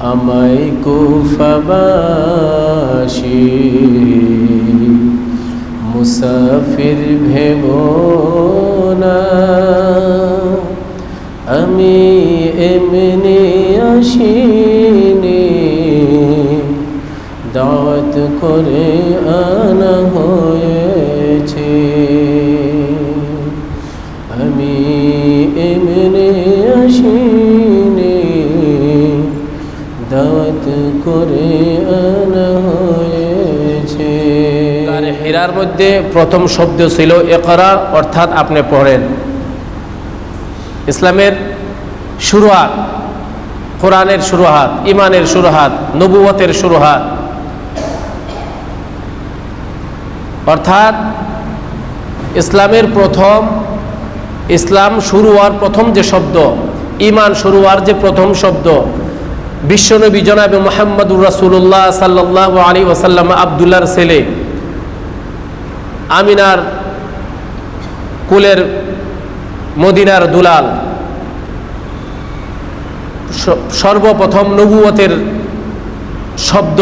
আমায় কুফাবাসী মুসাফির ভেব না। আমি এমনি আসিনি দাওয়াত করে আনা হয়েছে। আমি করে হয়েছে। হীরার মধ্যে প্রথম শব্দ ছিল একরা অর্থাৎ আপনি পড়েন। ইসলামের শুরুহাত, কোরআনের শুরুহাত ইমানের শুরুহাত নবুয়তের শুরুহাত। অর্থাৎ ইসলামের প্রথম, ইসলাম শুরু হওয়ার প্রথম যে শব্দ ইমান শুরু হওয়ার যে প্রথম শব্দ বিশ্বনবী জনাবে মোহাম্মদুর রাসুল্লাহ সাল্লাহ আলী ওসাল্লাম আবদুল্লার ছেলে আমিনার কুলের মদিনার দুলাল। সর্বপ্রথম নবুয়তের শব্দ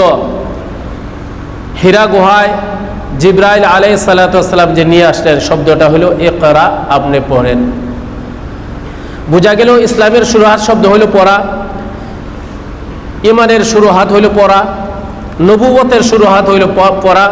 হীরা গুহায় জিব্রাইল আলাই সালাতাম যে নিয়ে আসলেন, শব্দটা হলো একরা আপনি পড়েন। বোঝা গেল ইসলামের শুরুহাত শব্দ হলো পড়া। ইমানের শুরুহাত হইল পড়া নবুবতের শুরুহাত হইল পড়া,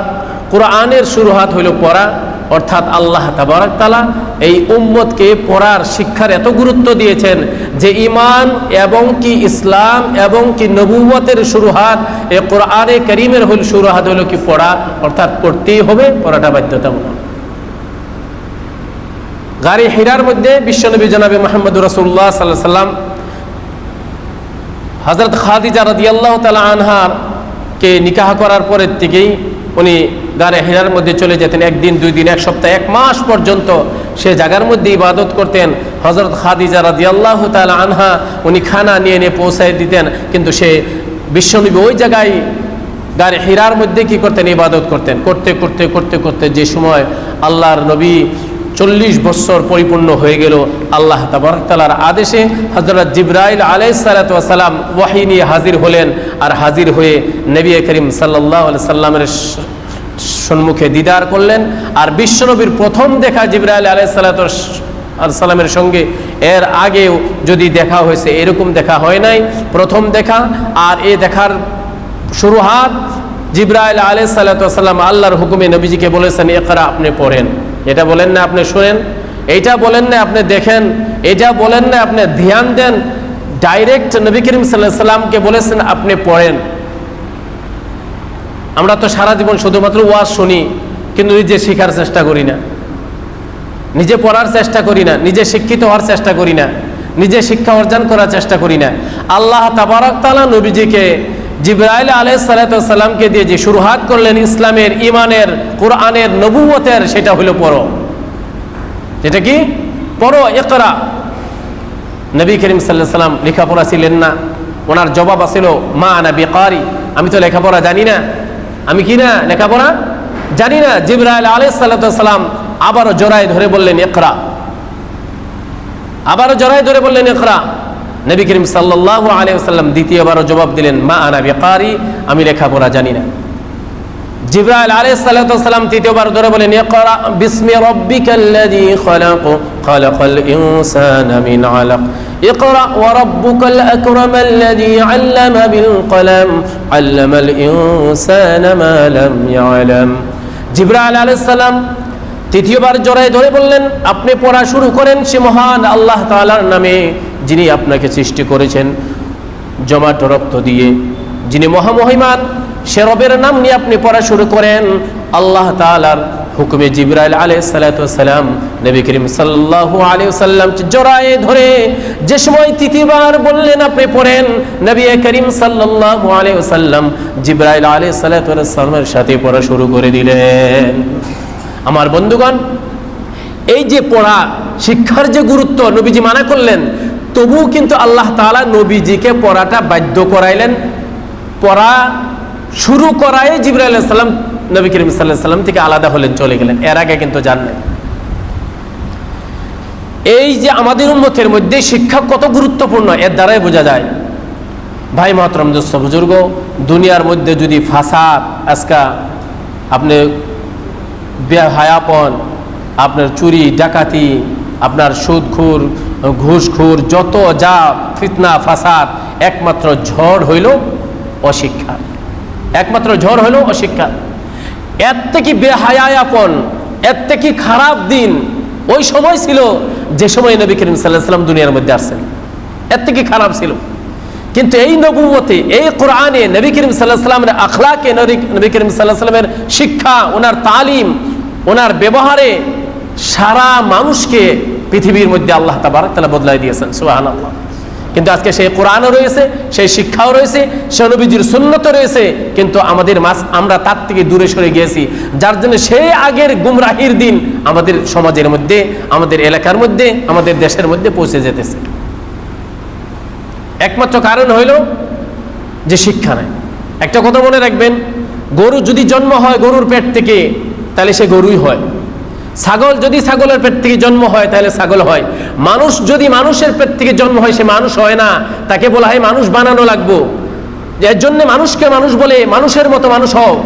কোরআনের শুরুহাত হইল পড়া, অর্থাৎ আল্লাহ তাবারক তালা এই উম্মতকে পড়ার শিক্ষার এত গুরুত্ব দিয়েছেন যে ইমান এবং কি ইসলাম এবং কি নবুবতের শুরুহাত এ কোরআনে করিমের হইল শুরুহাত হইল কি পড়া, অর্থাৎ পড়তেই হবে, পড়াটা বাধ্যতামূলক। গাড়ি হিরার মধ্যে বিশ্বনবী জনাবি মোহাম্মদ রসুল্লাহ সাল্লাহ সাল্লাম হজরত খাদিজা রাদিয়াল্লাহ তালা আনহার কে নিকাহ করার পরের থেকেই উনি গারে হেরার মধ্যে চলে যেতেন। একদিন, দুই দিন, এক সপ্তাহ, এক মাস পর্যন্ত সে জায়গার মধ্যে ইবাদত করতেন। হজরত খাদিজা রাদিয়াল্লাহ তালা আনহা উনি খানা নিয়ে নিয়ে পৌঁছায় দিতেন, কিন্তু সে বিশ্বনবী ওই জায়গায় গারে হিরার মধ্যে কি করতেন? ইবাদত করতেন। করতে করতে করতে করতে যে সময় আল্লাহর নবী চল্লিশ বছর পরিপূর্ণ হয়ে গেল আল্লাহ তাবরতালার আদেশে হজরত জিব্রাইল আলাই সালাতাম ওয়াহি নিয়ে হাজির হলেন আর হাজির হয়ে নবী করিম সাল্লাহ সাল্লামের সম্মুখে দিদার করলেন। আর বিশ্বনবীর প্রথম দেখা জিব্রাইল আলাই সালাত সালামের সঙ্গে, এর আগেও যদি দেখা হয়েছে, এরকম দেখা হয় নাই। প্রথম দেখা আর এ দেখার শুরুহাত জিব্রাইল আলাই সাল্লাম আল্লাহর হুকুমে নবীজিকে বলেছেন একরা আপনি পড়েন। এটা বলেন না আপনি শোনেন, এইটা বলেন না আপনি দেখেন এটা বলেন না আপনি ধ্যান দেন। ডাইরেক্ট নবী করিম সাল্লাহ বলেছেন, আপনি পড়েন। আমরা তো সারা জীবন শুধুমাত্র ওয়াজ শুনি, কিন্তু নিজে শেখার চেষ্টা করি না। নিজে পড়ার চেষ্টা করি না, নিজে শিক্ষিত হওয়ার চেষ্টা করি না, নিজে শিক্ষা অর্জন করার চেষ্টা করি না। আল্লাহ তাবারক তালা নবীজিকে জিব্রাইল আলহ সালাতামকে দিয়ে যে শুরুহাত করলেন ইসলামের ইমানের কোরআনের নবুয়তের সেটা হলো পড়ো যেটা কি? পড়ো একরা নবী করিম সাল্লাহ সাল্লাম লেখাপড়া ছিলেন না। ওনার জবাব আসিল মা না বেকারি। আমি তো লেখাপড়া জানি না। আমি কি না লেখাপড়া? জানি না। জিব্রাইল আলহ সাল্লাম আবারও জড়াই ধরে বললেন একরা আবারও জড়াই ধরে বললেন একরা নবী করিম সাল্লাহ আলিয়াল্লাম দ্বিতীয়বারও জবাব দিলেন, মা আনা বেকারি, আমি লেখাপড়া জানি না। জিব্রাইল আলাইহিস সালাতু সালাম তৃতীয়বার ধরে বলেন, ইকরা বিসমি রাব্বিকাল্লাযী খলাক, খলাকাল ইনসানা মিন আলাক। ইকরা ওয়া আকরামাল্লাযী আল্লামা বিল কলম, আল্লামাল ইনসানা মা লাম ইয়ালাম। জিব্রাইল আলাইহিস সালাম তৃতীয়বার জোরে ধরে বললেন, আপনি পড়া শুরু করেন সে মহান আল্লাহ তাআলার নামে। যিনি আপনাকে সৃষ্টি করেছেন জমাট রক্ত দিয়ে, যিনি মহামহিমান সে রবের নাম নিয়ে আপনি পড়া শুরু করেন, আল্লাহ তালার হুকুমে জিব্রাইল আলাই সালাতাম নবী করিম সাল্লাহ আলী সাল্লাম জড়ায়ে ধরে যে সময় তৃতীয়বার বললেন আপনি পড়েন, নবী করিম সাল্লাহ আলী সাল্লাম জিব্রাইল আলী সালাতামের সাথে পড়া শুরু করে দিলেন। আমার বন্ধুগণ, এই যে পড়া, শিক্ষার যে গুরুত্ব নবীজি মানা করলেন তবুও কিন্তু আল্লাহ তালা নবীজিকে পড়াটা বাধ্য করাইলেন। পড়া শুরু করায় জিবরা সাল্লাম নবী করিম সাল্লাম থেকে আলাদা হলেন, চলে গেলেন। এর আগে কিন্তু জান নাই। এই যে আমাদের উন্মতের মধ্যে শিক্ষা কত গুরুত্বপূর্ণ, এর দ্বারাই বোঝা যায়। ভাই মহতরম বুজুর্গ, দুনিয়ার মধ্যে যদি ফাসাদ, আজকা আপনি বেহায়াপন, আপনার চুরি, ডাকাতি, আপনার সুদখুর ঘুষখুর, যত যা ফিতনা, ফাসাদ, একমাত্র ঝড় হইল অশিক্ষা। একমাত্র ঝড় হইল অশিক্ষা। এর থেকে বেহায়াপন এর থেকে খারাপ দিন ওই সময় ছিল যে সময় নবী করিম সাল্লাহ সাল্লাম দুনিয়ার মধ্যে আসছেন। এর থেকে খারাপ ছিল। কিন্তু এই নবুমতে এই কোরআনে নবী করিম সাল্লাহ সাল্লামের আখলাকে নবী করিম সাল্লাহ সাল্লামের শিক্ষা, ওনার তালিম, ওনার ব্যবহারে সারা মানুষকে পৃথিবীর মধ্যে আল্লাহ তাবারক তালা বদলাই দিয়েছেন সুহান আল্লাহ কিন্তু আজকে সেই কোরআনও রয়েছে, সেই শিক্ষাও রয়েছে সে নবীজির সুন্নত রয়েছে, কিন্তু আমাদের মাস আমরা তার থেকে দূরে সরে গিয়েছি। যার জন্য সেই আগের গুমরাহির দিন আমাদের সমাজের মধ্যে, আমাদের এলাকার মধ্যে, আমাদের দেশের মধ্যে পৌঁছে যেতেছে। একমাত্র কারণ হইল যে শিক্ষা নাই। একটা কথা মনে রাখবেন, গরু যদি জন্ম হয় গরুর পেট থেকে, তাহলে সে গরুই হয়। ছাগল যদি ছাগলের পেট থেকে জন্ম হয়, তাহলে ছাগল হয়। মানুষ যদি মানুষের পেট থেকে জন্ম হয়, সে মানুষ হয় না। তাকে বলা হয় মানুষ বানানো লাগবো। এর জন্য মানুষকে মানুষ বলে, মানুষের মতো মানুষ হও।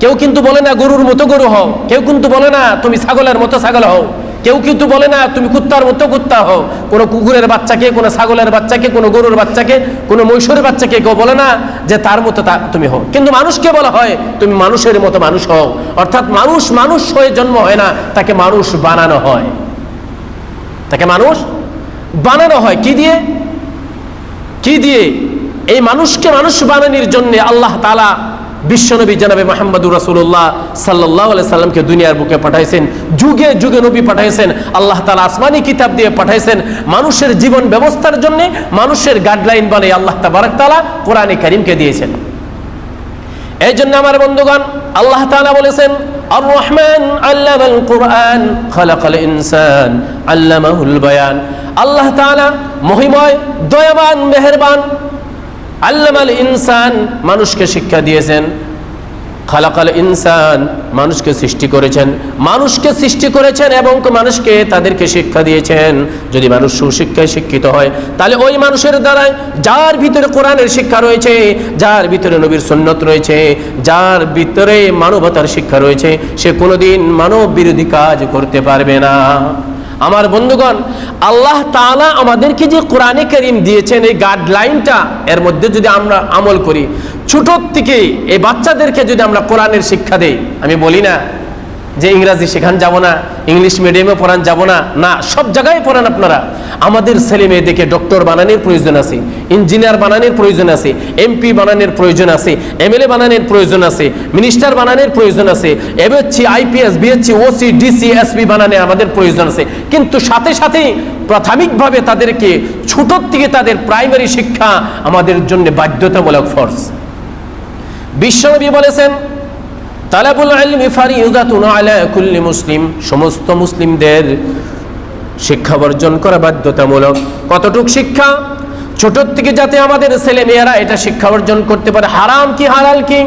কেউ কিন্তু বলে না, গরুর মতো গরু হও। কেউ কিন্তু বলে না, তুমি ছাগলের মতো ছাগল হও। কেউ কিন্তু বলে না, তুমি কুত্তার মতো কুত্তা হও। কোনো কুকুরের বাচ্চাকে, কোনো ছাগলের বাচ্চাকে, কোনো গরুর বাচ্চাকে, কোনো মৈশরের বাচ্চাকে কেউ বলে না যে তার মতো তা তুমি হও। কিন্তু মানুষকে বলা হয়, তুমি মানুষের মতো মানুষ হও। অর্থাৎ মানুষ মানুষ হয়ে জন্ম হয় না, তাকে মানুষ বানানো হয়। তাকে মানুষ বানানো হয়। কি দিয়ে? কি দিয়ে? এই মানুষকে মানুষ বানানোর জন্য আল্লাহ তালা বিশ্বনবী জানাবে মাহমুদুর রাসুল্লাহ সাল্লাহ সাল্লামকে দুনিয়ার বুকে পাঠাইছেন, যুগে যুগে নবী পাঠাইছেন, আল্লাহ তালা আসমানি কিতাব দিয়ে পাঠাইছেন, মানুষের জীবন ব্যবস্থার জন্য মানুষের গাইডলাইন বলে আল্লাহ তাবারক তালা কোরআনে করিমকে দিয়েছেন। এই জন্য আমার বন্ধুগণ, আল্লাহ তালা বলেছেন আল্লামাল কোরআন ইনসান আল্লাহ মহিময়, দয়াবান, মেহেরবান আল্লামাল ইনসান মানুষকে শিক্ষা দিয়েছেন। খালাকাল ইনসান মানুষকে সৃষ্টি করেছেন। মানুষকে সৃষ্টি করেছেন এবং মানুষকে তাদেরকে শিক্ষা দিয়েছেন। যদি মানুষ সুশিক্ষায় শিক্ষিত হয়, তাহলে ওই মানুষের দ্বারাই যার ভিতরে কোরআনের শিক্ষা রয়েছে, যার ভিতরে নবীর সুন্নত রয়েছে, যার ভিতরে মানবতার শিক্ষা রয়েছে, সে কোনোদিন মানব বিরোধী কাজ করতে পারবে না। আমার বন্ধুগণ, আল্লাহ তালা আমাদেরকে যে কোরআনে করিম দিয়েছেন এই গাইডলাইনটা এর মধ্যে যদি আমরা আমল করি, ছোটোর থেকে এই বাচ্চাদেরকে যদি আমরা কোরআনের শিক্ষা দেই, আমি বলি না যে ইংরাজি শেখান যাব না, ইংলিশ মিডিয়ামে পড়ান যাব না না, সব জায়গায় পড়ান আপনারা। আমাদের ছেলে মেয়েদেরকে ডক্টর বানানোর প্রয়োজন আছে ইঞ্জিনিয়ার বানানোর প্রয়োজন আছে এমপি বানানোর প্রয়োজন আছে এমএলএ বানানোর প্রয়োজন আছে মিনিস্টার বানানোর প্রয়োজন আছে MSc IPS BSc OC DC SP বানানোর আমাদের প্রয়োজন আছে। কিন্তু সাথে সাথেই প্রাথমিকভাবে তাদেরকে ছোটোর থেকে তাদের প্রাইমারি শিক্ষা আমাদের জন্য বাধ্যতামূলক ফর্স বিশ্বনবী বলেছেন তালাবুল ইলমি ফারিদাতুন আলা কুল্লি মুসলিম। সমস্ত মুসলিমদের শিক্ষা বর্জন করা বাধ্যতামূলক। কতটুক শিক্ষা? ছোটর থেকে যাতে আমাদের ছেলে মেয়েরা এটা শিক্ষা অর্জন করতে পারে। হারাম কি, হালাল কি?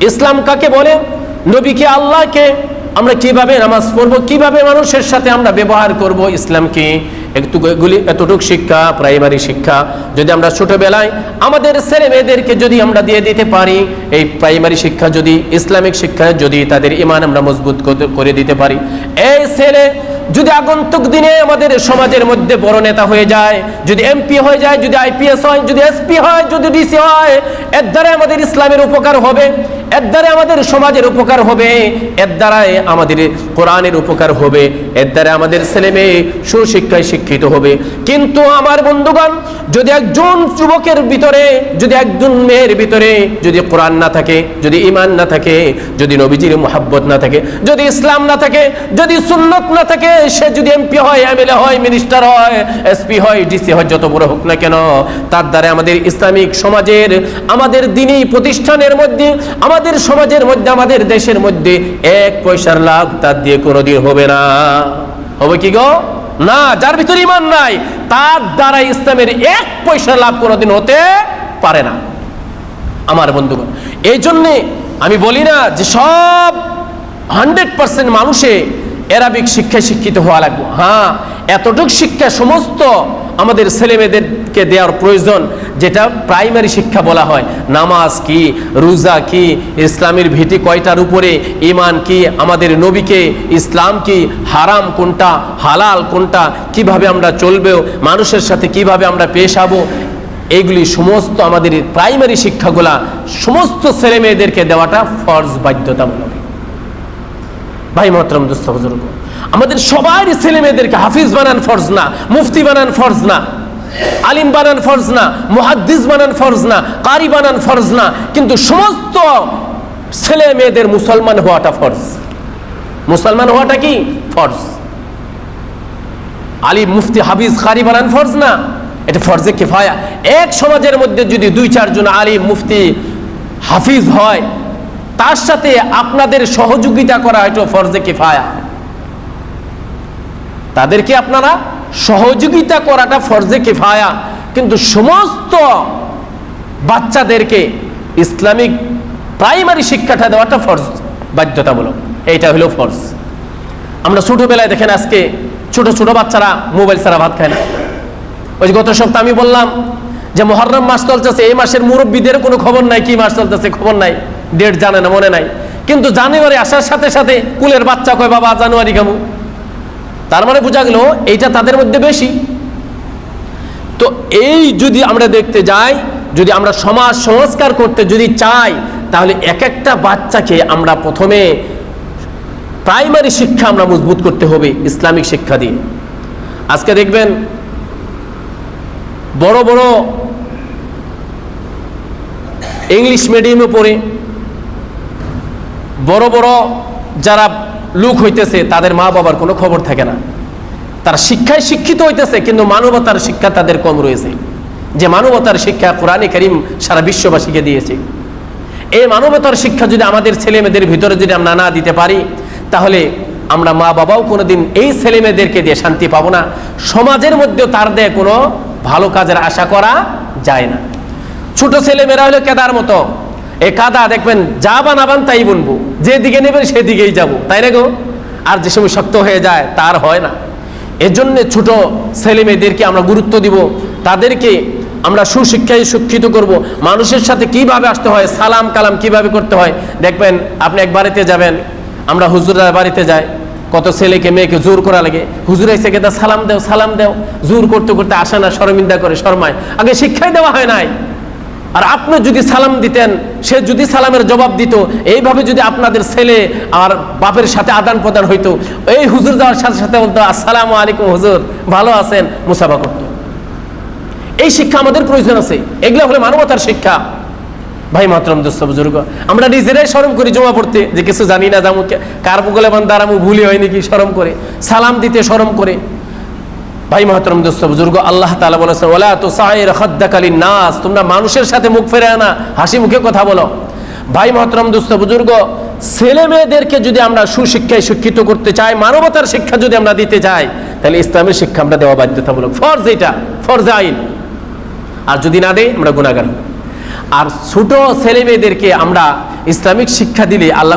ইসলাম কাকে বলে? নবীকে আল্লাহকে? আমরা কীভাবে নামাজ পড়ব? কীভাবে মানুষের সাথে আমরা ব্যবহার করব? ইসলামকে এগুলি এতটুক শিক্ষা প্রাইমারি শিক্ষা। যদি আমরা ছোটবেলায় আমাদের ছেলে মেয়েদেরকে যদি আমরা দিয়ে দিতে পারি, এই প্রাইমারি শিক্ষা যদি, ইসলামিক শিক্ষা যদি তাদের ইমান আমরা মজবুত করে দিতে পারি। এই ছেলে যদি আগন্তুক দিনে আমাদের সমাজের মধ্যে বড় নেতা হয়ে যায়, যদি এমপি হয়ে যায়, যদি আইপিএস হয়, যদি এসপি হয়, যদি ডিসি হয়, এর দ্বারা আমাদের ইসলামের উপকার হবে, এর দ্বারা আমাদের সমাজের উপকার হবে, এর দ্বারাই আমাদের কোরআনের উপকার হবে, এর দ্বারা আমাদের ছেলে মেয়ে সুশিক্ষায় শিক্ষিত হবে। কিন্তু আমার বন্ধুগণ, যদি একজন যুবকের ভিতরে, যদি একজন মেয়ের ভিতরে যদি কোরআন না থাকে, যদি ইমান না থাকে, যদি নবীজির মোহাব্বত না থাকে, যদি ইসলাম না থাকে, যদি সুন্নত না থাকে সে যদি এমপি হয় এমএলএ হয় মিনিস্টার হয় এসপি হয় ডিসি হয়, যত বড় হোক না কেন, তার দ্বারা আমাদের ইসলামিক সমাজের, আমাদের দিনী প্রতিষ্ঠানের মধ্যে, আমাদের সমাজের মধ্যে, আমাদের দেশের মধ্যে এক পয়সার লাভ তার দিয়ে কোনোদিন হবে না। হবে কি গো? না, যার ভিতরে ইমান নাই, তার দ্বারা ইসলামের এক পয়সা লাভ কোনোদিন হতে পারে না। আমার বন্ধুগণ, এই জন্যে আমি বলি না যে সব হান্ড্রেড পার্সেন্ট মানুষে অ্যারাবিক শিক্ষায় শিক্ষিত হওয়া লাগবে। হ্যাঁ এতটুক শিক্ষা সমস্ত আমাদের ছেলেমেয়েদেরকে দেওয়ার প্রয়োজন, যেটা প্রাইমারি শিক্ষা বলা হয়। নামাজ কি, রোজা কি, ইসলামের ভিত্তি কয়টার উপরে ইমান কি, আমাদের নবীকে ইসলাম কি, হারাম কোনটা, হালাল কোনটা, কীভাবে আমরা চলবে, মানুষের সাথে কীভাবে আমরা পেশ আবো এইগুলি সমস্ত আমাদের প্রাইমারি শিক্ষাগুলা সমস্ত ছেলে মেয়েদেরকে দেওয়াটা ফরজ বাধ্যতামূলক। ভাই মহতরম দুস্থ বুজুর্গ আমাদের সবার ছেলে মেয়েদেরকে হাফিজ বানান ফরজ না, মুফতি বানান ফরজ না, আলিম বানান ফরজ না, মুহাদ্দিস বানান ফরজ না, কারি বানান ফরজ না, কিন্তু সমস্ত ছেলে মেয়েদের মুসলমান হওয়াটা ফরজ। মুসলমান হওয়াটা কি? ফরজ। আলিম মুফতি হাফিজ কারি বানান ফরজ না, এটা ফরজে কিফায়া। এক সমাজের মধ্যে যদি দুই চারজন আলিম মুফতি হাফিজ হয় তার সাথে আপনাদের সহযোগিতা করা এটা ফরজে কিফায়া। তাদেরকে আপনারা সহযোগিতা করাটা ফরজে কিফায়া। কিন্তু সমস্ত বাচ্চাদেরকে ইসলামিক প্রাইমারি শিক্ষাটা দেওয়াটা ফরজ, বাধ্যতামূলক। এইটা হলো ফরজ। আমরা ছোটবেলায় দেখেন আজকে ছোট ছোট বাচ্চারা মোবাইল ছাড়া ভাত খায় না। ওই গত সপ্তাহে আমি বললাম যে মহরম মাস চলতেছে, এই মাসের মুরব্বীদের কোনো খবর নাই, কি মাস চলতেছে খবর নাই। ডেট জানে না, মনে নাই। কিন্তু জানুয়ারি আসার সাথে সাথে কুলের বাচ্চা কয়, বাবা, জানুয়ারি কেমন তার মানে বোঝা গেল এইটা তাদের মধ্যে বেশি। তো এই যদি আমরা দেখতে যাই, যদি আমরা সমাজ সংস্কার করতে যদি চাই, তাহলে এক একটা বাচ্চাকে আমরা প্রথমে প্রাইমারি শিক্ষা আমরা মজবুত করতে হবে ইসলামিক শিক্ষা দিয়ে। আজকে দেখবেন বড় বড় ইংলিশ মিডিয়ামে পড়ে বড় বড় যারা লোক হইতেছে, তাদের মা বাবার কোনো খবর থাকে না। তারা শিক্ষায় শিক্ষিত হইতেছে, কিন্তু মানবতার শিক্ষা তাদের কম রয়েছে। যে মানবতার শিক্ষা কোরআনে করিম সারা বিশ্ববাসীকে দিয়েছে। এই মানবতার শিক্ষা যদি আমাদের ছেলে মেয়েদের ভিতরে যদি আমরা না দিতে পারি, তাহলে আমরা মা বাবাও কোনোদিন এই ছেলে মেয়েদেরকে দিয়ে শান্তি পাবো না। সমাজের মধ্যেও তার দিয়ে কোনো ভালো কাজের আশা করা যায় না। ছোট ছেলে মেয়েরা হলো কেদার মতো। এ কাদা দেখবেন যা বানাবান তাই বুনবো। যেদিকে নেবেন সেদিকেই যাব। তাই না গো? আর যে সময় শক্ত হয়ে যায়, তার হয় না। এজন্য ছোট ছেলে মেয়েদেরকে আমরা গুরুত্ব দিব। তাদেরকে আমরা সুশিক্ষায় শিক্ষিত করব। মানুষের সাথে কীভাবে আসতে হয়, সালাম কালাম কীভাবে করতে হয়, দেখবেন, আপনি এক বাড়িতে যাবেন, আমরা হুজুরের বাড়িতে যাই। কত ছেলেকে, মেয়েকে জোর করা লাগে। হুজুর এসে কে সালাম দেও সালাম দেও। জোর করতে করতে আসে না, শরমিন্দা করে, শর্মায়। আগে শিক্ষাই দেওয়া হয় নাই। আর আপনি যদি সালাম দিতেন, সে যদি সালামের জবাব দিত, এইভাবে যদি আপনাদের ছেলে আর বাপের সাথে আদান প্রদান হইতো, এই হুজুর যাওয়ার সাথে সাথে বলতো, আসসালামু আলাইকুম হুজুর, ভালো আছেন? মুসাফা করত। এই শিক্ষা আমাদের প্রয়োজন আছে। এগুলো হলো মানবতার শিক্ষা। ভাই মাতরম দোস্ত, বুজুর্গ, আমরা নিজেরাই শরম করি জমা পড়তে, যে কিছু জানি না, জামু কার বুগলে বান্দার আমু ভুলি হয় নাকি শরম করে? সালাম দিতে শরম করে। ভাই মহতরম দোস্ত, বুজুর্গ, আল্লাহ তালা বলেছেন ওলা তো সাহের খদ্দাকালীন নাস তোমরা মানুষের সাথে মুখ ফেরে আনা, হাসি মুখে কথা বলো। ভাই মহতরম দোস্ত, বুজুর্গ, ছেলে মেয়েদেরকে যদি আমরা সুশিক্ষায় শিক্ষিত করতে চাই, মানবতার শিক্ষা যদি আমরা দিতে চাই, তাহলে ইসলামের শিক্ষা আমরা দেওয়া বাধ্যতামূলক। ফরজ এটা, ফরজ আইন। আর যদি না দেয়, আমরা গুণাগার আর ছোট ছেলে মেয়েদেরকে আমরা ইসলামিক শিক্ষা দিলে আল্লাহ